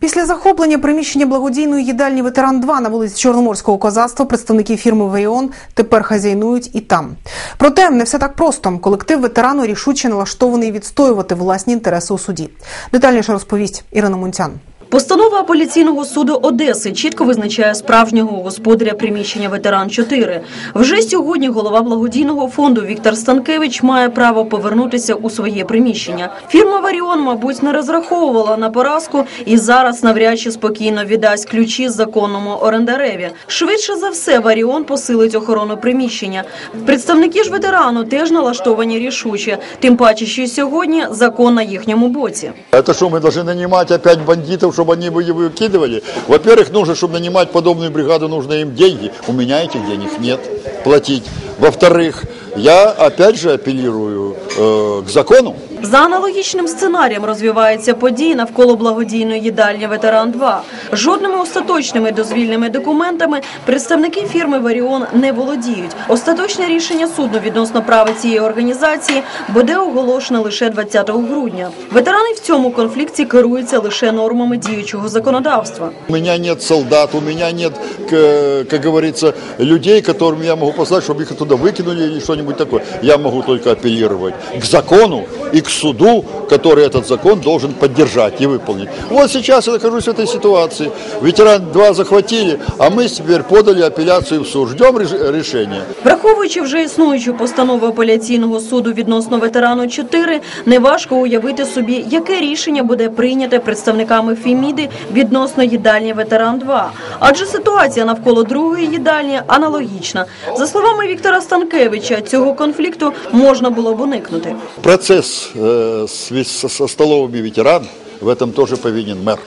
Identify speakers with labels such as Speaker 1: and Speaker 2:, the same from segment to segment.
Speaker 1: Після захоплення приміщення благодійної їдальні ветеран 2 на вулиці Чорноморського козацтва представники фірми Вейон тепер хазяйнують і там. Проте не все так просто. Колектив ветерану рішуче налаштований відстоювати власні інтереси у суді. Детальніше розповість Ірина Мунцян.
Speaker 2: Постанова апеляційного суду Одеси чітко визначає справжнього господаря приміщення ветеран 4 Вже сьогодні голова благодійного фонду Віктор Станкевич має право повернутися у своє приміщення. Фірма Варіон, мабуть, не розраховувала на поразку і зараз навряд чи спокійно віддасть ключі законному орендареві. Швидше за все, Варіон посилить охорону приміщення. Представники ж ветерану теж налаштовані рішуче, тим паче, що й сьогодні закон на їхньому боці.
Speaker 3: Это что, мы должны нанимать опять бандитов, чтобы они вы- выкидывали? Во-первых, нужно, чтобы нанимать подобную бригаду, нужно им деньги. У меня этих денег нет платить. Во-вторых, я опять же апеллирую э, к закону.
Speaker 2: За аналогічним сценарієм розвиваються події навколо благодійної їдальні Ветеран 2 Жодними остаточними дозвільними документами представники фірми Варіон не володіють. Остаточне рішення суду відносно права цієї організації буде оголошено лише 20 грудня. Ветерани в цьому конфлікті керуються лише нормами діючого законодавства.
Speaker 3: У меня нет солдат, у меня нет, к- как говорится, людей, которым я могу послать, чтобы их оттуда выкинули или что-нибудь такое. Я могу только апеллировать к закону и к суду, который этот закон должен поддержать и выполнить. Вот сейчас я нахожусь в этой ситуации. Ветеран 2 захватили, а мы теперь подали апелляцию в суд. Ждем реш- решения.
Speaker 2: Враховуючи вже існуючу постанову апеляційного суду відносно ветерану 4, неважко уявити собі, яке рішення буде прийняте представниками Феміди відносно їдальні ветеран 2 Адже ситуація навколо другої їдальні аналогічна. За словами Віктора Станкевича, цього конфлікту можна було б уникнути.
Speaker 3: Процесс э, со, со столовыми ветеран, в этом тоже повинен мэр.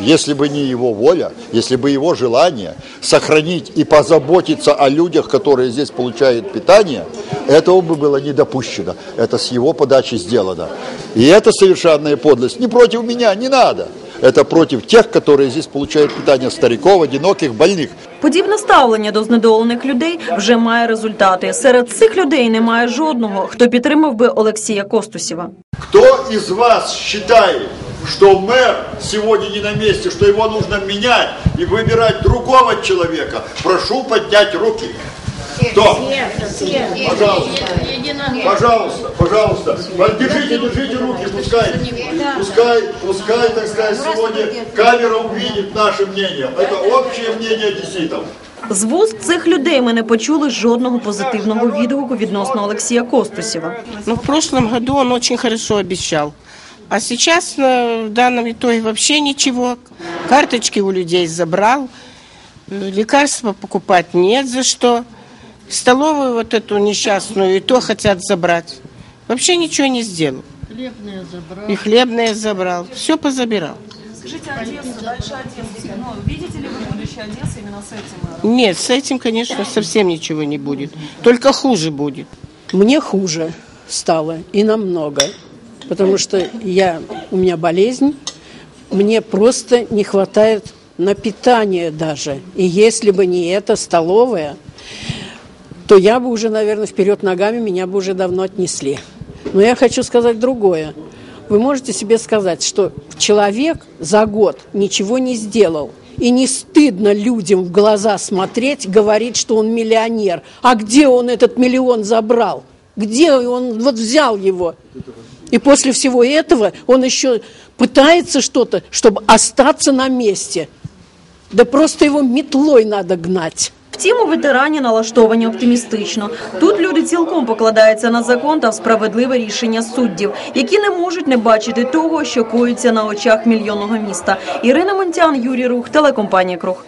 Speaker 3: Если бы не его воля, если бы его желание сохранить и позаботиться о людях, которые здесь получают питание, этого бы было не допущено. Это с его подачи сделано. И это совершенная подлость. Не против меня, не надо. Это против тех, которые здесь получают питание стариков, одиноких, больных.
Speaker 2: Подібне ставлення до знедолених людей вже має результати. Серед цих людей немає жодного, хто підтримав би Олексія Костусєва.
Speaker 3: Кто из вас считает, что мэр сегодня не на месте, что его нужно менять и выбирать другого человека? Прошу поднять руки. Кто? Пожалуйста. Пожалуйста, пожалуйста. Держите, держите руки, пускай, пускай, пускай, так сказать, сегодня камера увидит наше мнение. Это общее мнение одесситов.
Speaker 2: З вуст цих людей ми не почули жодного позитивного відгуку відносно Олексія Костусєва.
Speaker 4: Ну, в прошлом году он очень хорошо обещал. А сейчас э, в данном итоге вообще ничего. Карточки у людей забрал. Э, Лекарства покупать нет за что. Столовую вот эту несчастную и то хотят забрать. Вообще ничего не сделал. И хлебные забрал. Все позабирал.
Speaker 2: Скажите, Одесса, дальше Одесса. Ну, видите ли вы будущее Одессы именно с этим мэром?
Speaker 4: Нет, с этим, конечно, совсем ничего не будет. Только хуже будет.
Speaker 5: Мне хуже стало и намного, потому что я, у меня болезнь, мне просто не хватает на питание даже. И если бы не эта столовая, то я бы уже, наверное, вперед ногами меня бы уже давно отнесли. Но я хочу сказать другое. Вы можете себе сказать, что человек за год ничего не сделал. И не стыдно людям в глаза смотреть, говорить, что он миллионер. А где он этот миллион забрал? Где он вот взял его? И после всего этого он еще пытается что-то, чтобы остаться на месте. Да просто его метлой надо гнать.
Speaker 2: Втім, у ветерані налаштовані оптимістично. Тут люди цілком покладаються на закон та справедливе рішення суддів, які не можуть не бачити того, що коїться на очах мільйонного міста. Ірина Монтян, Юрій Рух, телекомпанія Круг.